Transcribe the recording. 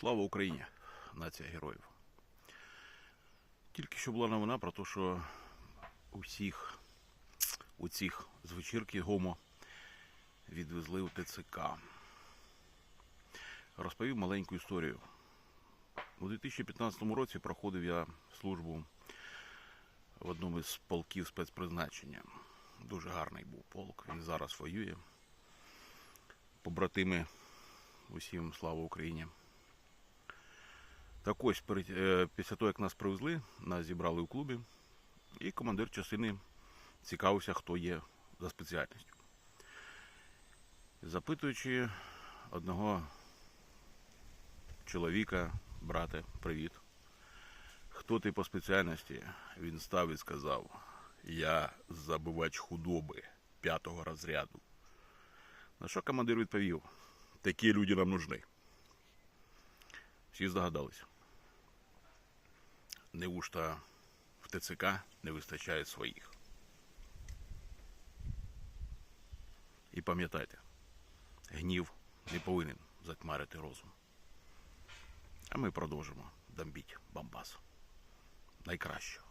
Слава Україні! Нація героїв. Тільки що була новина про те, що усіх у цих з вечірки Гомо відвезли у ТЦК. Розповів маленьку історію. У 2015 році проходив я службу в одному із полків спецпризначення. Дуже гарний був полк. Він зараз воює. Побратими усім слава Україні. Так ось, е, після того, як нас привезли, нас зібрали у клубі, і командир частини цікавився, хто є за спеціальністю. Запитуючи одного чоловіка, брате, привіт. Хто ти по спеціальності? Він став і сказав: Я забивач худоби п'ятого розряду. На що командир відповів: Такі люди нам нужны. Всі здогадалися. Неужто в ТЦК не вистачає своїх. І пам'ятайте, гнів не повинен затьмарити розум. А ми продовжимо дамбіть Бамбас. Найкращого.